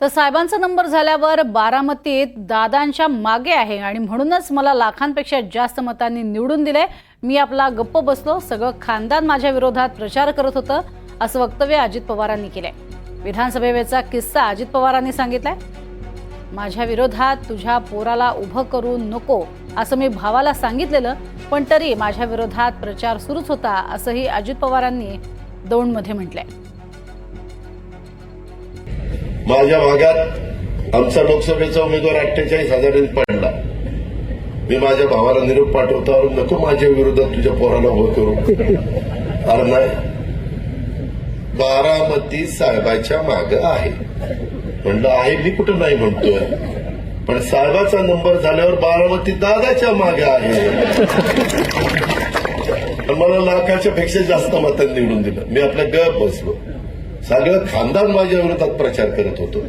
तर साहेबांचा नंबर झाल्यावर बारामतीत दादांच्या मागे आहे आणि म्हणूनच मला लाखांपेक्षा जास्त मतांनी निवडून दिले. मी आपला गप्प बसलो. सगळं खानदान माझ्या विरोधात प्रचार करत होतं असं वक्तव्य अजित पवारांनी केलंय. विधानसभेचा किस्सा अजित पवारांनी सांगितलाय. माझ्या विरोधात तुझ्या पोराला उभं करू नको असं मी भावाला सांगितलेलं पण तरी माझ्या विरोधात प्रचार सुरूच होता असंही अजित पवारांनी दौंडमध्ये म्हटलंय. माझ्या भागात आमचा लोकसभेचा उमेदवार अठ्ठेचाळीस हजारांनी पडला. मी माझ्या भावाला निरोप पाठवतो अरे नको माझ्या विरोधात तुझ्या पोराला उभं करू. अरे नाही. बारामती साहेबाच्या माग आहे. म्हणलं आहे मी कुठं नाही म्हणतोय. पण साहेबाचा नंबर झाल्यावर बारामती दादाच्या मागे आहे. पण मला लाखाच्या पेक्षा जास्त मतांनी निवडून दिलं. मी आपल्या गप बसलो. सगळं खानदान माझ्या विरोधात प्रचार करत होतो.